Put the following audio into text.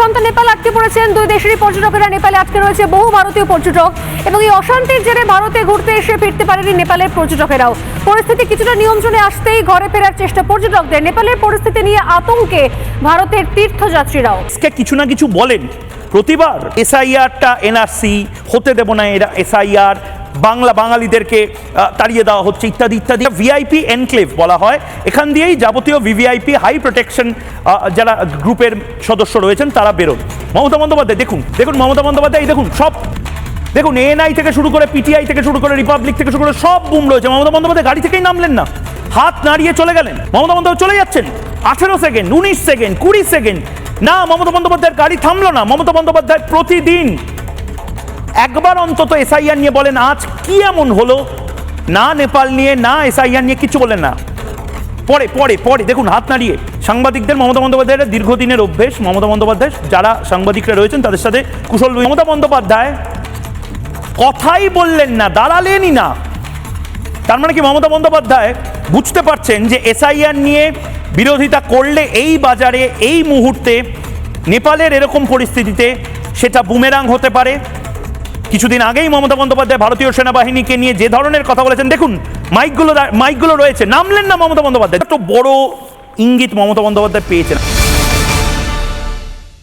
অশান্ত নেপাল আটকে পড়েছেন দুই দেশেরই পর্যটকেরা। নেপালে আটকে রয়েছে বহু ভারতীয় পর্যটক এবং এই অশান্তির জেরে ভারতে ঘুরতে এসে ফিরতে পারেনি নেপালের পর্যটকেরাও। পরিস্থিতি কিছুটা নিয়ন্ত্রণে আসতেই ঘরে ফেরার চেষ্টা পর্যটকদের। নেপালের পরিস্থিতি নিয়ে আতঙ্কে ভারতের তীর্থযাত্রীরাও। কিছু না কিছু বলেন। প্রতিবার এসআইআরটা এনআরসি হতে দেব না এরা এসআইআর বাংলা বাঙালিদেরকে তাড়িয়ে দেওয়া হচ্ছে ইত্যাদি ইত্যাদি। ভিআইপি এনক্লেভ বলা হয়। এখান দিয়েই যাবতীয় ভিভিআইপি হাই প্রোটেকশন যারা গ্রুপের সদস্য রয়েছেন, তারা বেরোন। মমতা বন্দ্যোপাধ্যায়, দেখুন দেখুন মমতা বন্দ্যোপাধ্যায় দেখুন, সব, দেখুন এএনআই থেকে শুরু করে পিটিআই থেকে শুরু করে রিপাবলিক থেকে শুরু করে সব বুম রয়েছে। মমতা বন্দ্যোপাধ্যায় গাড়ি থেকেই নামলেন না। হাত নাড়িয়ে চলে গেলেন। মমতা বন্দ্যোপাধ্যায় চলে যাচ্ছেন। আঠেরো সেকেন্ড উনিশ সেকেন্ড কুড়ি সেকেন্ড না, মমতা বন্দ্যোপাধ্যায়ের গাড়ি থামলো না। মমতা বন্দ্যোপাধ্যায় প্রতিদিন একবার অন্তত এসআইআর নিয়ে বলেন, আজ কি এমন হলো? না নেপাল নিয়ে, না এসআইআর নিয়ে কিছু বলেন না। পরে পরে পরে, দেখুন, হাত নাড়িয়ে। সাংবাদিকদের, মমতা বন্দ্যোপাধ্যায়ের দীর্ঘদিনের অভ্যেস, মমতা বন্দ্যোপাধ্যায়, যারা সাংবাদিকরা রয়েছেন, তাদের সাথে কুশল মমতা বন্দ্যোপাধ্যায় কথাই বললেন না, দাঁড়ালেনই না। তার মানে কি, মমতা বন্দ্যোপাধ্যায় বুঝতে পারছেন যে এসআইআর নিয়ে বিরোধিতা করলে এই বাজারে, এই মুহূর্তে নেপালের এরকম পরিস্থিতিতে সেটা বুমেরাং হতে পারে। কিছুদিন আগেই মমতা বন্দ্যোপাধ্যায় ভারতীয় সেনাবাহিনীকে নিয়ে যে ধরনের কথা বলেছেন, দেখুন, মাইকগুলো মাইকগুলো রয়েছে, নামলেন না মমতা বন্দ্যোপাধ্যায়। এত বড় ইঙ্গিত মমতা বন্দ্যোপাধ্যায় পেয়েছেন।